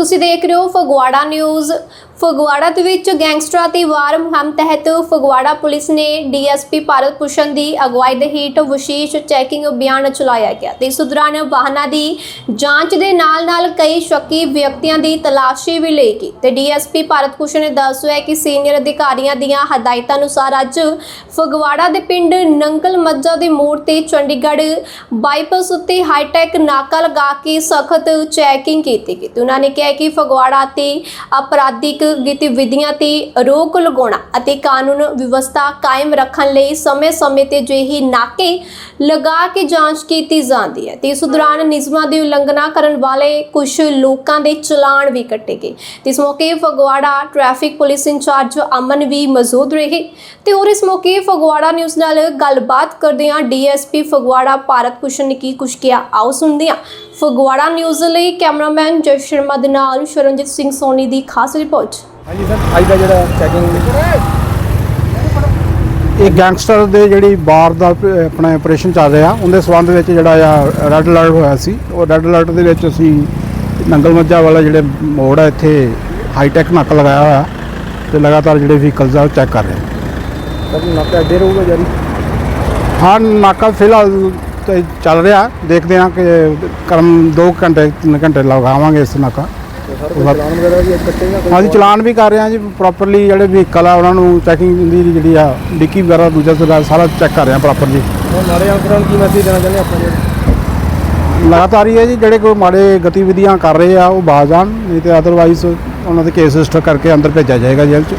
ਤੁਸੀਂ ਦੇਖ ਰਹੇ ਹੋ ਫਗਵਾੜਾ ਨਿਊਜ਼। ਫਗਵਾੜਾ ਦੇ ਵਿੱਚ ਗੈਂਗਸਟਰਾਂ ਤੇ ਵਾਰ ਮੁਹਿੰਮ ਤਹਿਤ ਫਗਵਾੜਾ ਪੁਲਿਸ ਨੇ ਡੀਐਸਪੀ ਭਾਰਤ ਭੂਸ਼ਣ ਦੀ ਅਗਵਾਈ ਦੇ ਹੇਠ ਵਿਸ਼ੇਸ਼ ਚੈਕਿੰਗ ਅਭਿਆਨ ਚਲਾਇਆ ਗਿਆ। ਤੇ ਇਸ ਦੌਰਾਨ ਵਾਹਨਾਂ ਦੀ ਜਾਂਚ ਦੇ ਨਾਲ-ਨਾਲ ਕਈ ਸ਼ੱਕੀ ਵਿਅਕਤੀਆਂ ਦੀ ਤਲਾਸ਼ੀ ਵੀ ਲਈ ਗਈ। ਤੇ ਡੀਐਸਪੀ ਭਾਰਤ ਭੂਸ਼ਣ ਨੇ ਦੱਸਿਆ ਕਿ ਸੀਨੀਅਰ ਅਧਿਕਾਰੀਆਂ ਦੀਆਂ ਹਦਾਇਤਾਂ ਅਨੁਸਾਰ ਅੱਜ ਫਗਵਾੜਾ ਦੇ ਪਿੰਡ ਨੰਗਲ ਮੱਜਾ ਦੇ ਮੋੜ ਤੇ ਚੰਡੀਗੜ੍ਹ ਬਾਈਪਾਸ ਉੱਤੇ ਹਾਈਟੈਕ ਨਾਕਾ ਲਗਾ ਕੇ ਸਖਤ ਚੈਕਿੰਗ ਕੀਤੀ ਗਈ। ਤੇ ਉਹਨਾਂ ਨੇ ਕਿਹਾ ਕਿ ਫਗਵਾੜਾ ਤੇ ਅਪਰਾਧਿਕ ਗਤੀਵਿਧੀਆਂ ਤੇ ਰੋਕ ਲਗਾਉਣਾ ਅਤੇ ਕਾਨੂੰਨ ਵਿਵਸਥਾ ਕਾਇਮ ਰੱਖਣ ਲਈ ਸਮੇਂ-ਸਮੇਂ ਤੇ ਜਿਹੀ ਨਾਕੇ ਲਗਾ ਕੇ ਜਾਂਚ ਕੀਤੀ ਜਾਂਦੀ ਹੈ, ਤੇ ਇਸ ਦੌਰਾਨ ਨਿਯਮਾਂ ਦੀ ਉਲੰਘਣਾ ਕਰਨ ਵਾਲੇ ਕੁਝ ਲੋਕਾਂ ਦੇ ਚਲਾਨ ਵੀ ਕੱਟੇ ਗਏ। ਤੇ ਇਸ ਮੌਕੇ Phagwara traffic police incharge Aman ਵੀ ਮੌਜੂਦ ਰਹੇ ਤੇ ਹੋਰ ਇਸ ਮੌਕੇ ਫਗਵਾੜਾ ਨਿਊਜ਼ ਨਾਲ ਗੱਲਬਾਤ ਕਰਦੇ ਹਾਂ ਡੀਐਸਪੀ ਫਗਵਾੜਾ ਭਾਰਤ ਭੂਸ਼ਣ ਨੇ ਕੀ ਕੁਝ ਕਿਹਾ, ਆਓ ਸੁਣਦੇ ਹਾਂ। ਫਗਵਾੜਾ ਨਿਊਜ਼ ਲਈ ਕੈਮਰਾਮੈਨ ਜੈ ਸ਼ਰਮਾ ਦੇ ਨਾਲ ਸ਼ਰਨਜੀਤ ਸਿੰਘ ਸੋਨੀ ਦੀ ਖਾਸ ਰਿਪੋਰਟ। ਹਾਂਜੀ ਸਰ ਅੱਜ ਦਾ ਜਿਹੜਾ ਚੈਕਿੰਗ ਇਹ ਗੈਂਗਸਟਰ ਦੇ ਜਿਹੜੀ ਬਾਰ ਦਾ ਆਪਣਾ ਆਪਰੇਸ਼ਨ ਚੱਲ ਰਿਹਾ ਉਹਦੇ ਸਬੰਧ ਵਿੱਚ ਜਿਹੜਾ ਆ ਰੈੱਡ ਅਲਰਟ ਹੋਇਆ ਸੀ। ਉਹ ਰੈੱਡ ਅਲਰਟ ਦੇ ਵਿੱਚ ਅਸੀਂ ਨੰਗਲ ਮੱਝਾ ਵਾਲਾ ਜਿਹੜੇ ਮੋੜ ਆ ਇੱਥੇ ਹਾਈਟੈਕ ਨੱਕ ਲਗਾਇਆ ਹੋਇਆ ਤੇ ਲਗਾਤਾਰ ਜਿਹੜੇ ਵਹੀਕਲਸ ਆ ਉਹ ਚੈੱਕ ਕਰ ਰਹੇ ਹਾਂ ਸਰ ਨਾਕਾ ਅੱਡੇ ਰਹੂਗਾ ਜਾਰੀ ਹਾਂ ਨਾਕਾ ਫਿਲਹਾਲ ਤੇ ਚੱਲ ਰਿਹਾ। ਦੇਖਦੇ ਹਾਂ ਕਿ ਕਰਮ 2 ਘੰਟੇ 3 ਘੰਟੇ ਲਗਾਵਾਂਗੇ ਇਸ ਨਾਕਾ ਚਲਾਨ ਵਗੈਰਾ ਵੀ ਕੱਟੇ ਜਾਂ ਕੋਈ ਅਸੀਂ ਚਲਾਨ ਵੀ ਕਰ ਰਹੇ ਹਾਂ ਜੀ। ਪ੍ਰੋਪਰਲੀ ਜਿਹੜੇ ਵਹੀਕਲ ਆ ਉਹਨਾਂ ਨੂੰ ਚੈਕਿੰਗ ਦੀ ਜਿਹੜੀ ਆ ਡਿੱਕੀ ਵਗੈਰਾ ਦੂਜਾ ਸਦਾ ਸਾਰਾ ਚੈੱਕ ਕਰ ਰਹੇ ਹਾਂ ਪ੍ਰੋਪਰਲੀ ਹੁਣ ਮਾੜੇ ਅਨਸਰਾਂ ਨੂੰ ਕੀ ਮੈਸੇਜ ਦੇਣਾ ਚਾਹੁੰਦੇ ਆਪਾਂ ਲਗਾਤਾਰ ਹੀ ਹੈ ਜੀ ਜਿਹੜੇ ਕੋਈ ਮਾੜੇ ਗਤੀਵਿਧੀਆਂ ਕਰ ਰਹੇ ਆ ਉਹ ਬਾਜ਼ ਆਉਣ। ਨਹੀਂ ਤੇ ਅਦਰਵਾਈਜ਼ ਉਹਨਾਂ ਦੇ ਕੇਸ ਰਜਿਸਟਰ ਕਰਕੇ ਅੰਦਰ ਭੇਜਿਆ ਜਾਏਗਾ ਜੇਲ੍ਹ 'ਚ।